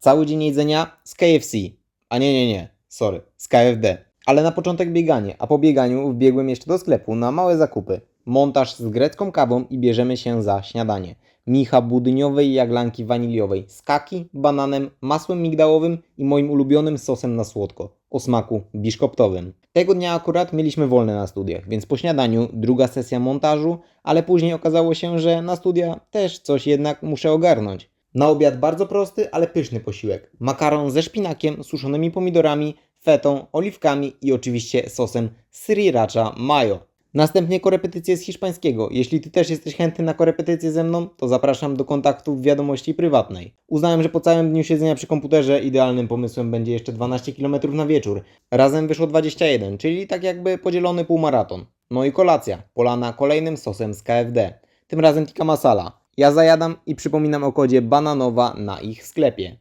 Cały dzień jedzenia z KFC. A nie, nie, nie, sorry, z KFD. Ale na początek bieganie, a po bieganiu wbiegłem jeszcze do sklepu na małe zakupy. Montaż z grecką kawą i bierzemy się za śniadanie. Micha budyniowej jaglanki waniliowej z kaki, bananem, masłem migdałowym i moim ulubionym sosem na słodko o smaku biszkoptowym. Tego dnia akurat mieliśmy wolne na studiach, więc po śniadaniu druga sesja montażu, ale później okazało się, że na studia też coś jednak muszę ogarnąć. Na obiad bardzo prosty, ale pyszny posiłek. Makaron ze szpinakiem, suszonymi pomidorami, fetą, oliwkami i oczywiście sosem sriracha mayo. Następnie korepetycje z hiszpańskiego. Jeśli Ty też jesteś chętny na korepetycję ze mną, to zapraszam do kontaktu w wiadomości prywatnej. Uznałem, że po całym dniu siedzenia przy komputerze idealnym pomysłem będzie jeszcze 12 km na wieczór. Razem wyszło 21, czyli tak jakby podzielony półmaraton. No i kolacja, polana kolejnym sosem z KFD. Tym razem tikka masala. Ja zajadam i przypominam o kodzie bananowa na ich sklepie.